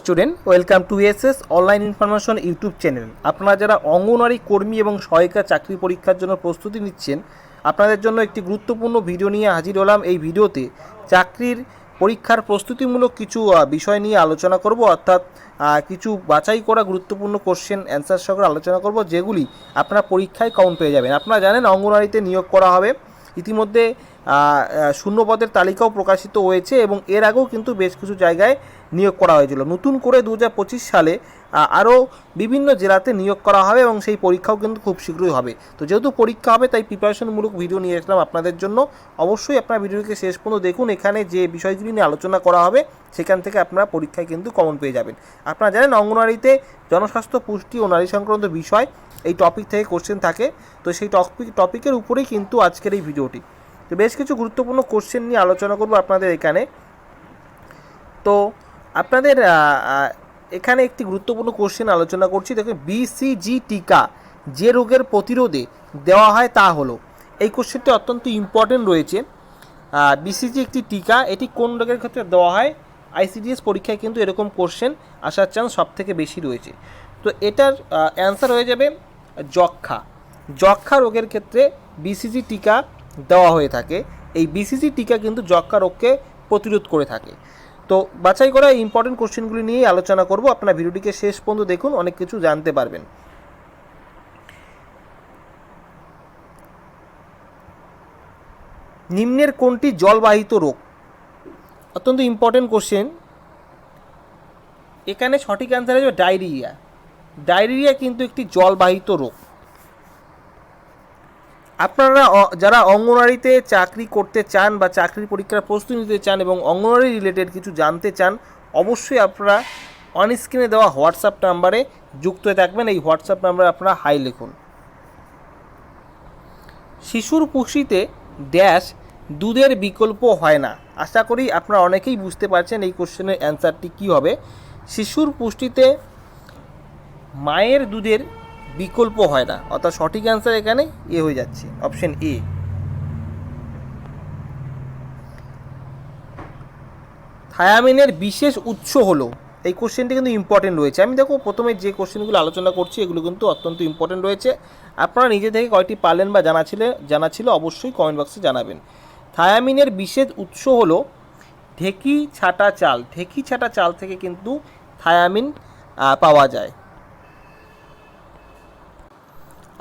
Student welcome to SS online information YouTube channel আপনারা যারা অঙ্গনওয়াড়ি কর্মী এবং সহায়িকা চাকরি পরীক্ষার জন্য প্রস্তুতি নিচ্ছেন, আপনাদের জন্য একটি গুরুত্বপূর্ণ ভিডিও নিয়ে হাজির হলাম এই ভিডিওতে। চাকরির পরীক্ষার প্রস্তুতিমূলক কিছু বিষয় নিয়ে আলোচনা করব, অর্থাৎ কিছু বাছাই করা গুরুত্বপূর্ণ কোশ্চেন অ্যান্সার সহ আলোচনা করব, যেগুলি আপনারা পরীক্ষায় কাউন্ট পেয়ে যাবেন। আপনারা জানেন অঙ্গনওয়াড়িতে নিয়োগ করা হবে। ইতিমধ্যে শূন্যপদের তালিকাও প্রকাশিত হয়েছে এবং এর আগেও কিন্তু বেশ কিছু জায়গায় নিয়োগ করা হয়েছিল। নতুন করে দু হাজার পঁচিশ সালে আরও বিভিন্ন জেলাতে নিয়োগ করা হবে এবং সেই পরীক্ষাও কিন্তু খুব শীঘ্রই হবে। তো যেহেতু পরীক্ষা হবে, তাই প্রিপারেশনমূলক ভিডিও নিয়ে আসলাম আপনাদের জন্য। অবশ্যই আপনার ভিডিওকে শেষ পর্যন্ত দেখুন। এখানে যে বিষয়গুলি নিয়ে আলোচনা করা হবে, সেখান থেকে আপনারা পরীক্ষায় কিন্তু কমন পেয়ে যাবেন। আপনারা জানেন, অঙ্গনওয়াড়িতে জনস্বাস্থ্য, পুষ্টি ও নারী সংক্রান্ত বিষয় এই টপিক থেকে কোশ্চেন থাকে। তো সেই টপিক টপিকের উপরেই কিন্তু আজকের এই ভিডিওটি তো বেশ কিছু গুরুত্বপূর্ণ কোশ্চেন নিয়ে আলোচনা করব আপনাদের এখানে। তো আপনাদের এখানে একটি গুরুত্বপূর্ণ কোশ্চেন আলোচনা করছি। দেখুন বিসিজি টিকা যে রোগের প্রতিরোধে দেওয়া হয় তা হলো। এই কোশ্চেনটি অত্যন্ত ইম্পর্টেন্ট রয়েছে। বিসিজি একটি টিকা, এটি কোন রোগের ক্ষেত্রে দেওয়া হয়? আইসিডিএস পরীক্ষায় কিন্তু এরকম কোশ্চেন আসার চান্স সব থেকে বেশি রয়েছে। তো এটার অ্যান্সার হয়ে যাবে যক্ষা যক্ষা রোগের ক্ষেত্রে বিসিজি টিকা দেওয়া হয়ে থাকে। এই বিসিজি টিকা কিন্তু যক্ষা রোগকে প্রতিরোধ করে থাকে। তো বাছাই করা ইম্পর্টেন্ট কোশ্চেনগুলি নিয়েই আলোচনা করব। আপনার ভিডিওটিকে শেষ পর্যন্ত দেখুন, অনেক কিছু জানতে পারবেন। নিম্নের কোনটি জলবাহিত রোগ? অত্যন্ত ইম্পর্টেন্ট কোশ্চেন এখানে সঠিক অ্যান্সার যাবে ডায়রিয়া ডায়রিয়া কিন্তু একটি জলবাহিত রোগ। আপনারা যারা অঙ্গনওয়াড়িতে চাকরি করতে চান বা চাকরির পরীক্ষার প্রস্তুতি নিতে চান এবং অঙ্গনওয়াড়ি রিলেটেড কিছু জানতে চান, অবশ্যই আপনারা অন স্ক্রিনে দেওয়া হোয়াটসঅ্যাপ নাম্বারে যুক্ত হয়ে থাকবেন। এই হোয়াটসঅ্যাপ নাম্বারে আপনারা হাই লিখুন। শিশুর পুষ্টিতে ড্যাশ দুধের বিকল্প হয় না। আশা করি আপনারা অনেকেই বুঝতে পারছেন এই কোশ্চেনের অ্যান্সারটি কী হবে। শিশুর পুষ্টিতে মায়ের দুধের বিকল্প হয় না। অর্থাৎ সঠিক অ্যান্সার এখানে এ হয়ে যাচ্ছে অপশন এ থায়ামিনের বিশেষ উৎস হলো, এই কোশ্চেনটি কিন্তু ইম্পর্টেন্ট রয়েছে। আমি দেখো প্রথমে যে কোশ্চেনগুলো আলোচনা করছি, এগুলো কিন্তু অত্যন্ত ইম্পর্টেন্ট রয়েছে। আপনারা নিজে থেকে কয়টি পারলেন বা জানা ছিল জানা ছিল, অবশ্যই কমেন্ট বক্সে জানাবেন। থায়ামিনের বিশেষ উৎস হলো ঢেকি ছাটা চাল। ঢেকি ছাটা চাল থেকে কিন্তু থায়ামিন পাওয়া যায়।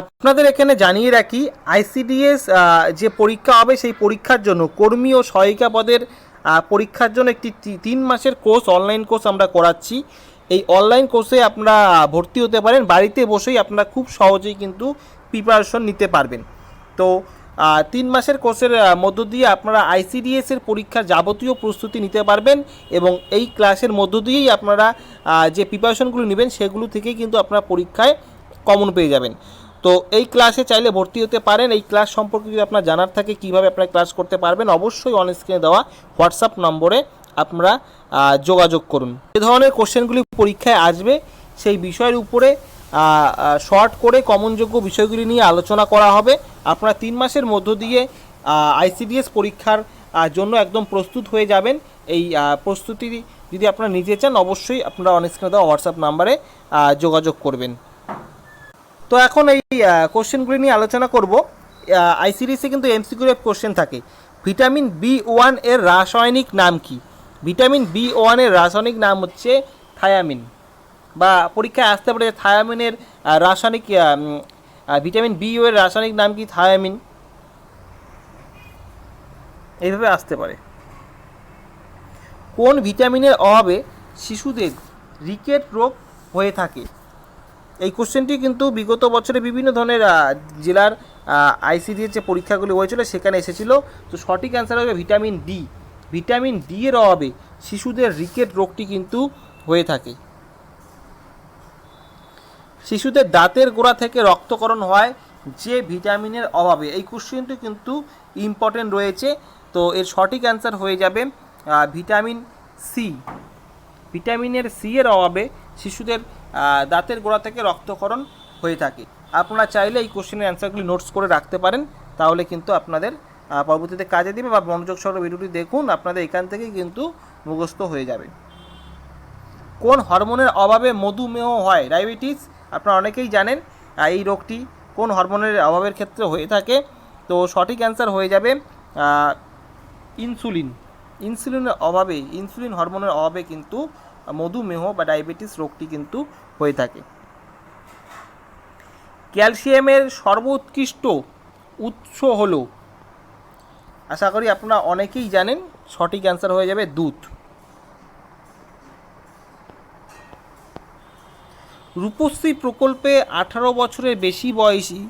আপনাদের এখানে জানিয়ে রাখি আইসিডিএস যে পরীক্ষা হবে সেই পরীক্ষার জন্য কর্মী ও সহায়িকা পদের পরীক্ষার জন্য একটি তিন মাসের কোর্স অনলাইন কোর্স আমরা করাচ্ছি। এই অনলাইন কোর্সে আপনারা ভর্তি হতে পারেন, বাড়িতে বসেই আপনারা খুব সহজেই কিন্তু প্রিপারেশন নিতে পারবেন। তো তিন মাসের কোর্সের মধ্য দিয়ে আপনারা আইসিডিএস এর পরীক্ষার যাবতীয় প্রস্তুতি নিতে পারবেন এবং এই ক্লাসের মধ্য দিয়েই আপনারা যে প্রিপারেশনগুলো নেবেন, সেগুলো থেকেই কিন্তু আপনারা পরীক্ষায় কমন পেয়ে যাবেন। তো এই ক্লাসে চাইলে ভর্তি হতে পারেন। এই ক্লাস সম্পর্কে যদি আপনার জানার থাকে কীভাবে আপনারা ক্লাস করতে পারবেন, অবশ্যই অন স্ক্রিনে দেওয়া হোয়াটসঅ্যাপ নম্বরে আপনারা যোগাযোগ করুন। যে ধরনের কোশ্চেনগুলি পরীক্ষায় আসবে, সেই বিষয়ের উপরে শর্ট করে কমনযোগ্য বিষয়গুলি নিয়ে আলোচনা করা হবে। আপনারা তিন মাসের মধ্য দিয়ে আইসিডিএস পরীক্ষার জন্য একদম প্রস্তুত হয়ে যাবেন। এই প্রস্তুতি যদি আপনারা নিতে চান, অবশ্যই আপনারা অন স্ক্রিনে দেওয়া হোয়াটসঅ্যাপ নাম্বারে যোগাযোগ করবেন। তো এখন এই কোশ্চেনগুলি নিয়ে আলোচনা করব। আইসিডিসে কিন্তু এমসিকিউ কোশ্চেন থাকে। ভিটামিন বি ওয়ানের রাসায়নিক নাম কি? ভিটামিন বি ওয়ানের রাসায়নিক নাম হচ্ছে থায়ামিন বা পরীক্ষায় আসতে পারে থায়ামিনের রাসায়নিক ভিটামিন বি এর রাসায়নিক নাম কি থায়ামিন এইভাবে আসতে পারে। কোন ভিটামিনের অভাবে শিশুদের রিকেট রোগ হয়ে থাকে? এই কোশ্চেনটি কিন্তু বিগত বছরে বিভিন্ন ধরনের জেলার আইসিডির যে পরীক্ষাগুলি হয়েছিল সেখানে এসেছিল। তো সঠিক অ্যান্সার হবে ভিটামিন ডি ভিটামিন ডি এর অভাবে শিশুদের রিকেট রোগটি কিন্তু হয়ে থাকে। শিশুদের দাঁতের গোড়া থেকে রক্তকরণ হয় যে ভিটামিনের অভাবে। এই কোশ্চেনটি কিন্তু ইম্পর্টেন্ট রয়েছে। তো এর সঠিক অ্যান্সার হয়ে যাবে ভিটামিন সি ভিটামিনের সি এর অভাবে শিশুদের দাঁতের গোড়া থেকে রক্তক্ষরণ হয়ে থাকে। আপনারা চাইলে এই কোশ্চেনের অ্যান্সারগুলি নোটস করে রাখতে পারেন, তাহলে কিন্তু আপনাদের পরবর্তীতে কাজে দেবে বা মনোযোগ সহকারে ভিডিওটি দেখুন, আপনাদের এখান থেকেই কিন্তু মুখস্থ হয়ে যাবে। কোন হরমোনের অভাবে মধুমেহ হয়? ডায়াবেটিস আপনারা অনেকেই জানেন এই রোগটি কোন হরমোনের অভাবের ক্ষেত্রে হয়ে থাকে। তো সঠিক অ্যান্সার হয়ে যাবে ইনসুলিন ইনসুলিনের অভাবে ইনসুলিন হরমোনের অভাবে কিন্তু মধুমেহ বা ডায়াবেটিস রোগটি কিন্তু হয়ে থাকে। ক্যালসিয়ামের সর্বোৎকৃষ্ট উৎস হলো, আশা করি আপনারা অনেকেই জানেন, সঠিক অ্যান্সার হয়ে যাবে দুধ। রূপশ্রী প্রকল্পে আঠারো বছরের বেশি বয়সী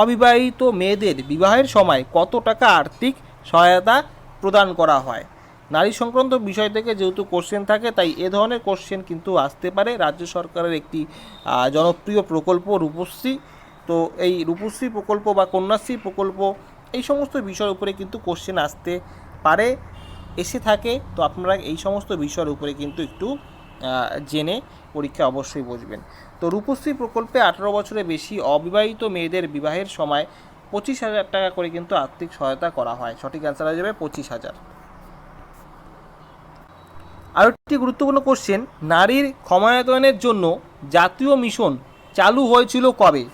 অবিবাহিত মেয়েদের বিবাহের সময় কত টাকা আর্থিক সহায়তা প্রদান করা হয়? নারী সংক্রান্ত বিষয় থেকে যেহেতু কোশ্চেন থাকে, তাই এ ধরনের কোশ্চেন কিন্তু আসতে পারে। রাজ্য সরকারের একটি জনপ্রিয় প্রকল্প রূপশ্রী। তো এই রূপশ্রী প্রকল্প বা কন্যাশ্রী প্রকল্প, এই সমস্ত বিষয়ের উপরে কিন্তু কোশ্চেন আসতে পারে, এসে থাকে। তো আপনারা এই সমস্ত বিষয়ের উপরে কিন্তু একটু জেনে পরীক্ষা অবশ্যই বসবেন। তো রূপশ্রী প্রকল্পে আঠারো বছরের বেশি অবিবাহিত মেয়েদের বিবাহের সময় পঁচিশ হাজার টাকা করে কিন্তু আর্থিক সহায়তা করা হয়। সঠিক অ্যান্সার হয়ে যাবে পঁচিশ হাজার। আরও একটি গুরুত্বপূর্ণ কোশ্চেন নারীর ক্ষমতায়নের জন্য জাতীয় মিশন চালু হয়েছিল কবে?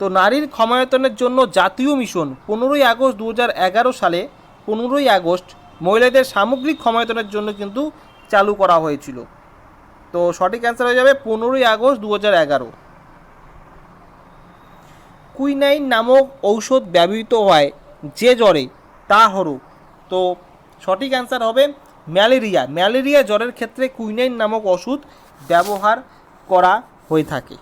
তো নারীর ক্ষমতায়নের জন্য জাতীয় মিশন পনেরোই আগস্ট দু এগারো সালে পনেরোই আগস্ট মহিলাদের সামগ্রিক ক্ষমতায়নের জন্য কিন্তু চালু করা হয়েছিল। তো সঠিক অ্যান্সার হয়ে যাবে পনেরোই আগস্ট দু এগারো। কুইনাইন নামক ঔষধ ব্যবহৃত হয় যে জ্বরে তা হলো তো সঠিক অ্যান্সার হবে ম্যালেরিয়া। ম্যালেরিয়া জ্বরের ক্ষেত্রে কুইনাইন নামক ওষুধ ব্যবহার করা হয়ে থাকে।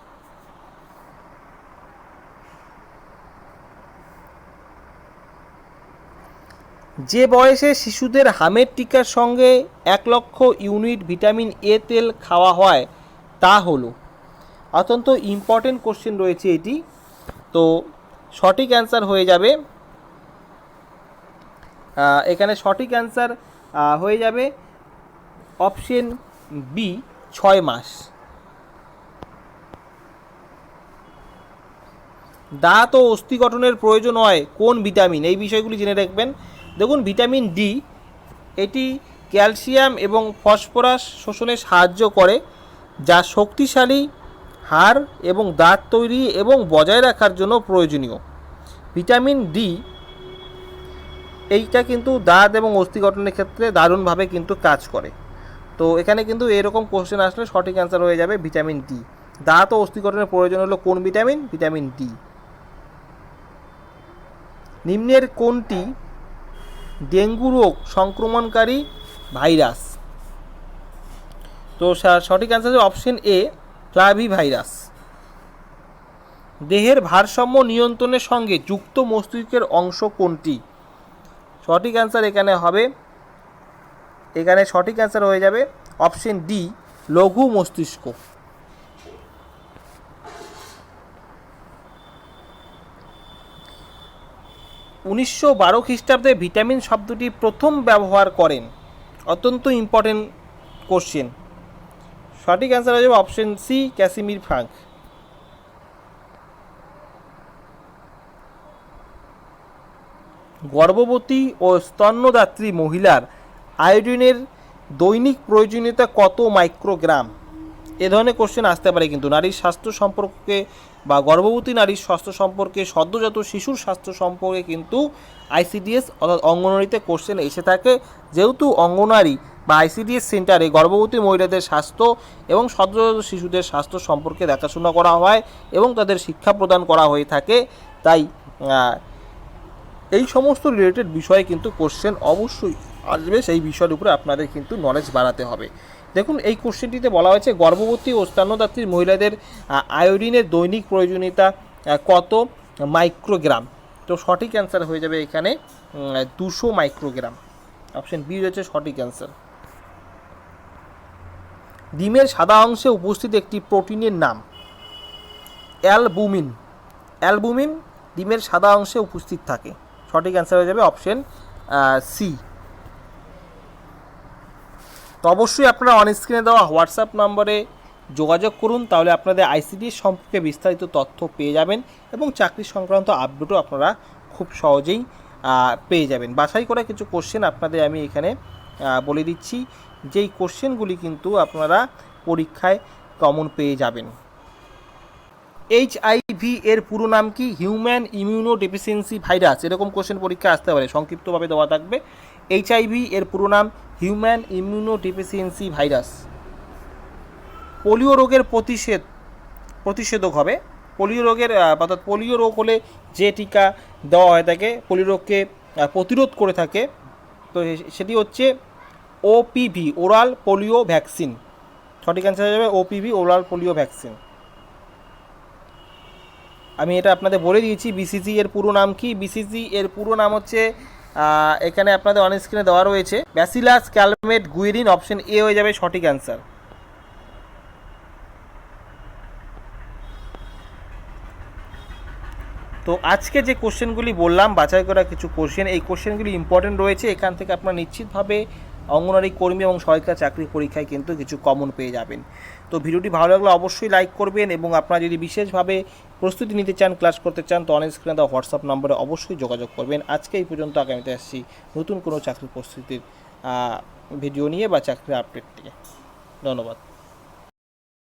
যে বয়সে শিশুদের হামের টিকার সঙ্গে এক লক্ষ ইউনিট ভিটামিন এ তেল খাওয়া হয়, তা হলো, অত্যন্ত ইম্পর্টেন্ট কোশ্চেন রয়েছে এটি। তো সঠিক অ্যান্সার হয়ে যাবে। এখানে সঠিক অ্যান্সার হয়ে যাবে অপশন বি ছয় মাস। দাঁত ও অস্থি গঠনের প্রয়োজন হয় কোন ভিটামিন? এই বিষয়গুলি জেনে রাখবেন। দেখুন, ভিটামিন ডি এটি ক্যালসিয়াম এবং ফসফরাস শোষণে সাহায্য করে, যা শক্তিশালী হাড় এবং দাঁত তৈরি এবং বজায় রাখার জন্য প্রয়োজনীয়। ভিটামিন ডি এইটা কিন্তু দাঁত এবং অস্থি গঠনের ক্ষেত্রে দারুণভাবে কিন্তু কাজ করে। তো এখানে কিন্তু এরকম কোশ্চেন আসলে সঠিক অ্যান্সার হয়ে যাবে ভিটামিন ডি দাঁত ও অস্থি গঠনের প্রয়োজন হলো কোন ভিটামিন ভিটামিন ডি নিম্নের কোনটি ডেঙ্গু রোগ সংক্রমণকারী ভাইরাস? তো সঠিক অ্যান্সার হবে অপশন এ ফ্লাভি ভাইরাস দেহের ভারসাম্য নিয়ন্ত্রণের সঙ্গে যুক্ত মস্তিষ্কের অংশ কোনটি? সঠিক অ্যান্সার এখানে হবে। এখানে সঠিক অ্যান্সার হয়ে যাবে অপশন ডি লঘু মস্তিষ্ক। উনিশশো বারো খ্রিস্টাব্দে ভিটামিন শব্দটি প্রথম ব্যবহার করেন। অত্যন্ত ইম্পর্টেন্ট কোশ্চেন সঠিক অ্যান্সার হয়ে যাবে অপশন সি ক্যাসিমির ফ্রাঙ্ক। গর্ভবতী ও স্তন্যদাত্রী মহিলার আয়োডিনের দৈনিক প্রয়োজনীয়তা কত মাইক্রোগ্রাম? এ ধরনের কোশ্চেন আসতে পারে কিন্তু নারীর স্বাস্থ্য সম্পর্কে বা গর্ভবতী নারীর স্বাস্থ্য সম্পর্কে, সদ্যজাত শিশুর স্বাস্থ্য সম্পর্কে কিন্তু আইসিডিএস অর্থাৎ অঙ্গনওয়াড়িতে কোশ্চেন এসে থাকে। যেহেতু অঙ্গনওয়াড়ি বা আইসিডিএস সেন্টারে গর্ভবতী মহিলাদের স্বাস্থ্য এবং সদ্যজাত শিশুদের স্বাস্থ্য সম্পর্কে দেখাশোনা করা হয় এবং তাদের শিক্ষা প্রদান করা হয়ে থাকে, তাই এই সমস্ত রিলেটেড বিষয়ে কিন্তু কোশ্চেন অবশ্যই আসবে, সেই বিষয়ের উপরে আপনাদের কিন্তু নলেজ বাড়াতে হবে। দেখুন, এই কোশ্চেনটিতে বলা হয়েছে, গর্ভবতী ও স্তন্যদাত্রী মহিলাদের আয়োডিনের দৈনিক প্রয়োজনীয়তা কত মাইক্রোগ্রাম তো সঠিক অ্যান্সার হয়ে যাবে এখানে দুশো মাইক্রোগ্রাম অপশন বি রয়েছে সঠিক অ্যান্সার ডিমের সাদা অংশে উপস্থিত একটি প্রোটিনের নাম অ্যালবুমিন অ্যালবুমিন ডিমের সাদা অংশে উপস্থিত থাকে। সঠিক অ্যান্সার হয়ে যাবে অপশন সি তো অবশ্যই আপনারা অন স্ক্রিনে দেওয়া হোয়াটসঅ্যাপ নম্বরে যোগাযোগ করুন, তাহলে আপনাদের আইসিডি সম্পর্কে বিস্তারিত তথ্য পেয়ে যাবেন এবং চাকরি সংক্রান্ত আপডেটও আপনারা খুব সহজেই পেয়ে যাবেন। বাছাই করা কিছু কোশ্চেন আপনাদের আমি এখানে বলে দিচ্ছি। যেই কোশ্চেনগুলি কিন্তু আপনারা পরীক্ষায় কমন পেয়ে যাবেন। এইচআইভি এর পুরো নাম কি? হিউম্যান ইমিউনো ডেফিসিয়েন্সি ভাইরাস এরকম কোশ্চেন পরীক্ষা আসতে পারে, সংক্ষিপ্তভাবে দেওয়া থাকবে। এইচআইভি এর পুরো নাম human immuno deficiency virus polio রোগের প্রতিষেধ, প্রতিষেধক হবে। পোলিও রোগের অর্থাৎ পোলিও রোগ হলে যে টিকা দেওয়া হয়ে থাকে, পোলিও রোগকে প্রতিরোধ করে থাকে, তো সেটি হচ্ছে ওপিভি ওরাল পোলিও ভ্যাকসিন সঠিক অ্যান্সার হয়ে যাবে ওপিভি ওরাল পোলিও ভ্যাকসিন আমি এটা আপনাদের বলে দিয়েছি বিসিসি এর পুরো নাম কি? বিসিজি এর পুরো নাম হচ্ছে এখানে আপনাদের অন স্ক্রিনে দেওয়া রয়েছে bacillus Calmette Guerin option A হয়ে যাবে সঠিক অ্যান্সার তো আজকে যে কোশ্চেনগুলি বললাম, বাছাই করা কিছু কোশ্চেন এই কোশ্চেনগুলি ইম্পর্টেন্ট রয়েছে। এখান থেকে আপনারা নিশ্চিতভাবে অঙ্গনারী কর্মী এবং সহায়িকা চাকরি পরীক্ষায় কিন্তু কিছু কমন পেয়ে যাবেন। তো ভিডিওটি ভালো লাগলে অবশ্যই লাইক করবেন এবং আপনারা যদি বিশেষভাবে প্রস্তুতি নিতে চান ক্লাস করতে চান, তো অনেক স্ক্রিনে দেওয়া হোয়াটসঅ্যাপ নম্বরে অবশ্যই যোগাযোগ করবেন। আজকে এই পর্যন্ত আগামীতে আসছি নতুন কোনো চাকরির প্রস্তুতির ভিডিও নিয়ে বা চাকরির আপডেট নিয়ে। ধন্যবাদ।